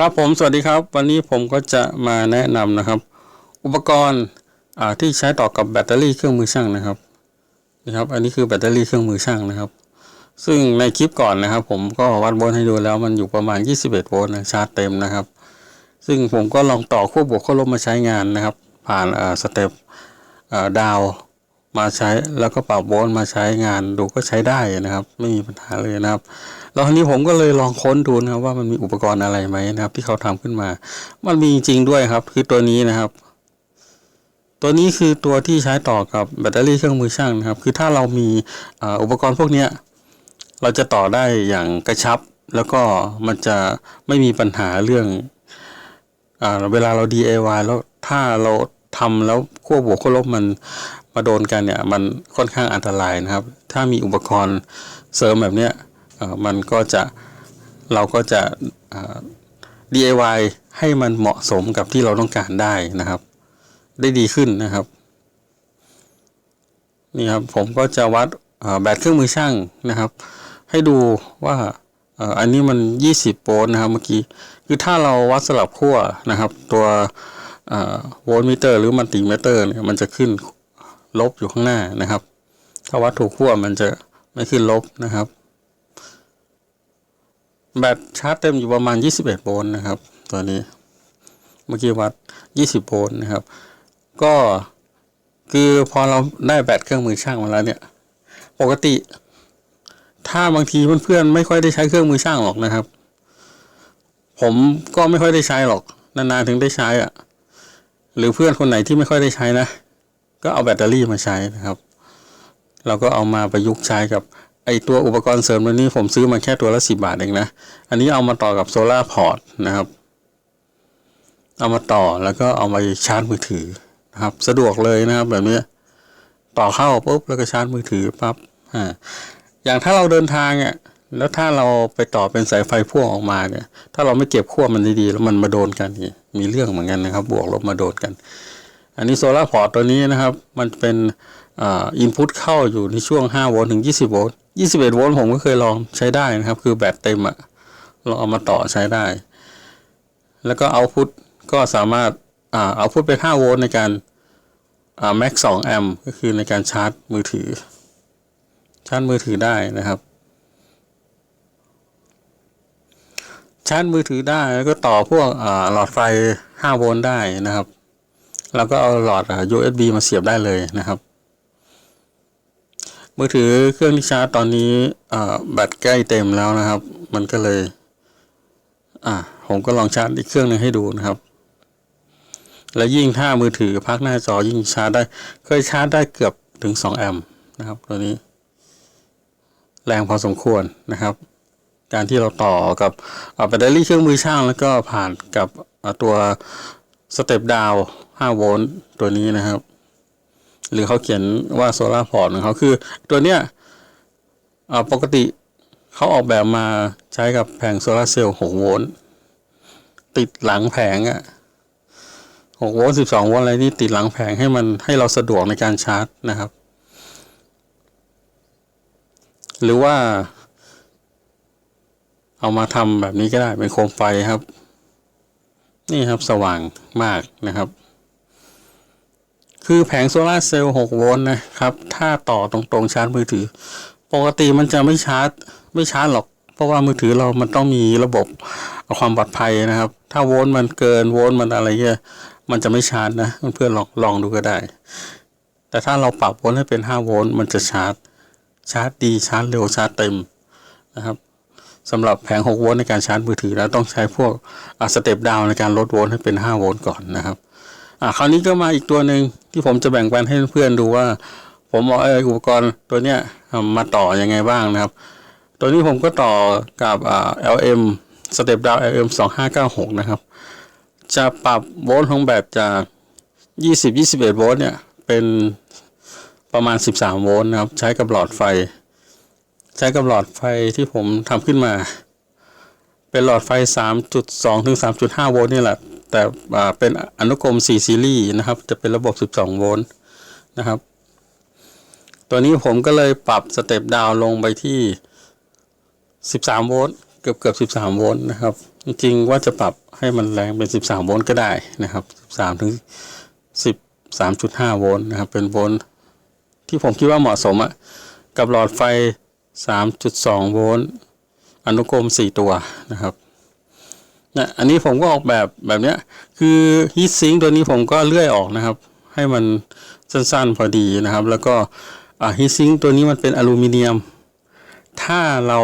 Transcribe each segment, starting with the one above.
ครับผมสวัสดีครับ วันนี้ผมก็จะมาแนะนำนะครับ อุปกรณ์ที่ใช้ต่อกับแบตเตอรี่เครื่องมือช่างนะครับนะครับ อันนี้คือแบตเตอรี่เครื่องมือช่างนะครับ ซึ่งในคลิปก่อนนะครับ ผมก็วัดโวลต์ให้ดูแล้วมันอยู่ประมาณ 21 โวลต์นะชาร์จเต็มนะครับ ซึ่งผมก็ลองต่อขั้วบวกขั้วลบมาใช้งานนะครับ ผ่านสเต็ปดาว มาใช้แล้วก็ปรับโวลต์มาใช้งานดูก็ใช้ได้นะครับ ไม่มีปัญหาเลยนะครับ แล้วทีนี้ผมก็เลยลองค้นดูนะครับว่ามันมีอุปกรณ์อะไรไหมนะครับ ที่เขาทำขึ้นมา มันมีจริงๆด้วยครับ คือตัวนี้นะครับ ตัวนี้คือตัวที่ใช้ต่อกับแบตเตอรี่เครื่องมือช่างนะครับ คือถ้าเรามีอ,อุปกรณ์พวกนี้เราจะต่อได้อย่างกระชับ แล้วก็มันจะไม่มีปัญหาเรื่องอเวลาเรา DIY แล้วถ้าเราทำแล้วขั้วบวกขั้วลบมัน มาโดนกันเนี่ยมันค่อนข้างอันตรายนะครับ ถ้ามีอุปกรณ์เสริมแบบเนี้ยมันก็จะเราก็จะ DIY ให้มันเหมาะสมกับที่เราต้องการได้นะครับ ได้ดีขึ้นนะครับนี่ครับผมก็จะวัดแบตเครื่องมือช่างนะครับ ให้ดูว่าอันนี้มัน 20 โวลต์นะครับเมื่อกี้คือถ้าเราวัดสลับขั้วนะครับ ตัวโวลต์มิเตอร์ หรือมัลติมิเตอร์เนี่ยมันจะขึ้น ลบอยู่ข้างหน้านะครับ ถ้าวัดถูกขั้วมันจะไม่ขึ้นลบนะครับ แบตชาร์จเต็มอยู่ประมาณ 21 โวลต์นะครับตัวนี้เมื่อกี้วัด 20 โวลต์นะครับ ก็คือพอเราได้แบตเครื่องมือช่างมาแล้วเนี่ย ปกติ ถ้าบางทีเพื่อนๆไม่ค่อยได้ใช้เครื่องมือช่างหรอกนะครับ ผมก็ไม่ค่อยได้ใช้หรอก นานๆถึงได้ใช้อะ่ะ หรือเพื่อนคนไหนที่ไม่ค่อยได้ใช้นะ ก็เอาแบตเตอรี่มาใช้นะครับ เราก็เอามาประยุกต์ใช้กับไอตัวอุปกรณ์เสริมตัวนี้ผมซื้อมาแค่ตัวละสิบาทเองนะ อันนี้เอามาต่อกับโซลาร์พอร์ตนะครับ เอามาต่อแล้วก็เอามาชาร์จมือถือนะครับ สะดวกเลยนะครับแบบนี้ต่อเข้าปุ๊บแล้วก็ชาร์จมือถือปั๊บอ่าอย่างถ้าเราเดินทางอะแล้วถ้าเราไปต่อเป็นสายไฟพ่วงออกมาเนี่ย ถ้าเราไม่เก็บขั้วมันดีๆแล้วมันมาโดนกันมีเรื่องเหมือนกันนะครับ บวกลบมาโดนกัน อันนี้โซลาร์พอร์ตตัวนี้นะครับ มันเป็นอินพุตเข้าอยู่ในช่วง 5 โวลต์ถึง 20 โวลต์ 21 โวลต์ผมก็เคยลองใช้ได้นะครับ คือแบตเต็มอะเราเอามาต่อใช้ได้ แล้วก็เอาพุตก็สามารถเอาพุตเป็น 5 โวลต์ในการแม็ก2แอมป์ก็คือในการชาร์จมือถือ ชาร์จมือถือได้นะครับ ชาร์จมือถือได้แล้วก็ต่อพวกหลอดไฟ 5 โวลต์ได้นะครับ แล้วก็เอาหลอดอ่า USB มาเสียบได้เลยนะครับ มือถือเครื่องที่ชาร์จตอนนี้แบตใกล้เต็มแล้วนะครับ มันก็เลย อ่าผมก็ลองชาร์จอีกเครื่องหนึงให้ดูนะครับ และยิ่งถ้ามือถือพักหน้าจอยิ่งชาร์จได้ เคยชาร์จได้เกือบถึง 2 แอมป์นะครับตัวนี้ แรงพอสมควรนะครับ การที่เราต่อกับแบตเตอรี่เครื่องมือช่างแล้วก็ผ่านกับตัวสเต็ปดาว 5 โวลต์ตัวนี้นะครับ หรือเขาเขียนว่าโซลาร์พอร์ตของเขาคือ ตัวเนี้ยปกติเขาออกแบบมาใช้กับแผงโซลาร์เซลล์6โวลต์ติดหลังแผงอะ6โวลต์12โวลต์อะไรนี่ติดหลังแผงให้มันให้เราสะดวกในการชาร์จนะครับ หรือว่า เอามาทำแบบนี้ก็ได้เป็นโคมไฟครับ นี่ครับสว่างมากนะครับ คือแผงโซลาเซลล์6โวลต์นะครับ ถ้าต่อตรงๆชาร์จมือถือ ปกติมันจะไม่ชาร์จ ไม่ชาร์จหรอก เพราะว่ามือถือเรามันต้องมีระบบความปลอดภัยนะครับ ถ้าโวลต์มันเกินโวลต์มันอะไรเงี้ย มันจะไม่ชาร์จนะเพื่อนลองลองดูก็ได้ แต่ถ้าเราปรับโวลต์ให้เป็น 5 โวลต์มันจะชาร์จ ชาร์จดี ชาร์จเร็ว ชาร์จเต็มนะครับสำหรับแผง 6 โวลต์ในการชาร์จมือถือแล้วต้องใช้พวกสเต็ปดาวในการลดโวลต์ให้เป็น 5 โวลต์ก่อนนะครับ อ่าคราวนี้ก็มาอีกตัวหนึ่งที่ผมจะแบ่งปันให้เพื่อนดูว่า ผมเอาไอ้อุปกรณ์ตัวเนี้ยมาต่อยังไงบ้างนะครับ ตัวนี้ผมก็ต่อกับอ่า LM Step Down LM 2596 นะครับ จะปรับโวลต์ของแบตจาก 20 21 โวลต์เนี่ย เป็นประมาณ 13 โวลต์นะครับ ใช้กับหลอดไฟ ใช้กับหลอดไฟที่ผมทำขึ้นมา เป็นหลอดไฟ 3.2 ถึง 3.5 โวลต์นี่แหละ แต่เป็นอนุกรม 4 ซีรีส์นะครับ จะเป็นระบบ 12 โวลต์นะครับ ตัวนี้ผมก็เลยปรับสเต็ปดาวลงไปที่ 13 โวลต์กือบเกือบสิบสามโวลต์นะครับ จริงๆว่าจะปรับให้มันแรงเป็นสิบสามโวลต์ก็ได้นะครับสิบสามถึงสิบสามจุดห้าโวลต์นะครับ เป็นโวลต์ที่ผมคิดว่าเหมาะสมอะกับหลอดไฟสามจุดสองโวลต์ อนุกรมสี่ตัวนะครับนะอันนี้ผมก็ออกแบบแบบเนี้ยคือฮีทซิงตัวนี้ผมก็เลื่อยออกนะครับ ให้มันสั้นๆพอดีนะครับ แล้วก็ฮีทซิงตัวนี้มันเป็นอลูมิเนียม ถ้าเรา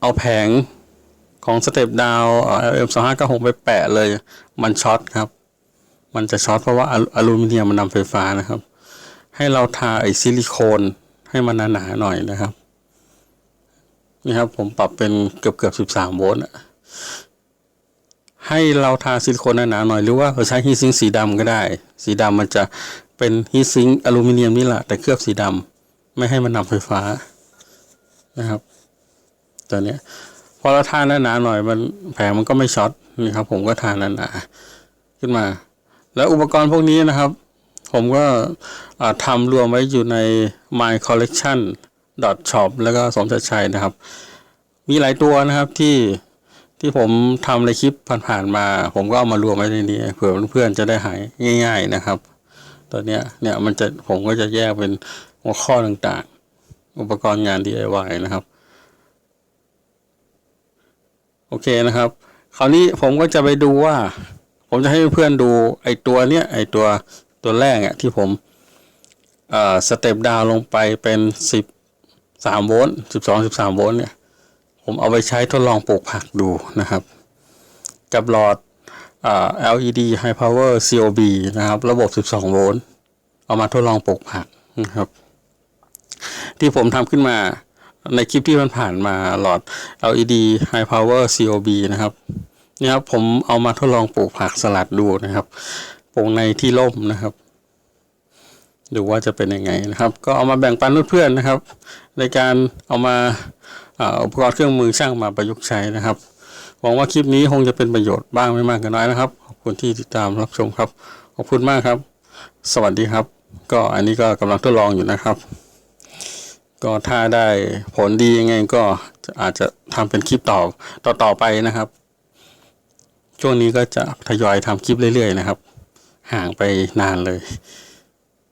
เอาแผงของสเต็ปดาวเอ็มสองห้าเก้าหกไปแปะเลย มันช็อตครับ มันจะช็อตเพราะว่าอลูอลูมิเนียมมันนำไฟฟ้านะครับ ให้เราทาไอซิลิโคนให้มันหนาๆหน่อยนะครับ นี่ครับผมปรับเป็นเกือบเกือบสิบสามโวลต์ให้เราทาซิลิโคนหนาๆหน่อยหรือว่าเราใช้ฮีทซิงสีดำก็ได้ สีดำมันจะเป็นฮีทซิงอลูมิเนียมนี่แหละแต่เคลือบสีดำไม่ให้มันนำไฟฟ้านะครับตัวเนี้ยพอเราทาหนาๆหน่อยมันแผงมันก็ไม่ช็อตนี่ครับ ผมก็ทานหนาๆขึ้นมา แล้วอุปกรณ์พวกนี้นะครับ ผมก็ทำรวมไว้อยู่ใน my collection shop แล้วก็สมชัยชัยนะครับ มีหลายตัวนะครับที่ที่ผมทำในคลิปผ่านๆมา ผมก็เอามารวมไว้ในนี้เผื่อเพื่อนๆจะได้หายง่าย ๆนะครับ ตัวเนี้ยเนี่ยมันจะผมก็จะแยกเป็นหัวข้อต่างๆ อุปกรณ์งาน DIY นะครับ โอเคนะครับ คราวนี้ผมก็จะไปดูว่า ผมจะให้เพื่อนดูไอตัวเนี้ยไอตัวตัวแรกอะที่ผมเอ่อสเต็ปดาวลงไปเป็นสิบ สามโวลต์สิบสองสิบสามโวลต์เนี่ยผมเอาไปใช้ทดลองปลูกผักดูนะครับ กับหลอดอ LED High Power COB นะครับ ระบบ 12 โวลต์เอามาทดลองปลูกผักนะครับ ที่ผมทำขึ้นมาในคลิปที่มันผ่านมาหลอด LED High Power COB นะครับเนี่ยครับผมเอามาทดลองปลูกผักสลัดดูนะครับปลูกในที่ร่มนะครับ ดูว่าจะเป็นยังไงนะครับ ก็เอามาแบ่งปันเพื่อนๆนะครับ ในการเอามาอุปกรณ์เครื่องมือช่างมาประยุกต์ใช้นะครับหวังว่าคลิปนี้คงจะเป็นประโยชน์บ้างไม่มากก็น้อยนะครับ ขอบคุณที่ติดตามรับชมครับ ขอบคุณมากครับ สวัสดีครับ ก็อันนี้ก็กำลังทดลองอยู่นะครับ ก็ถ้าได้ผลดียังไงก็อาจจะทำเป็นคลิปต่อต่อต่อไปนะครับ ช่วงนี้ก็จะทยอยทำคลิปเรื่อยๆนะครับ ห่างไปนานเลย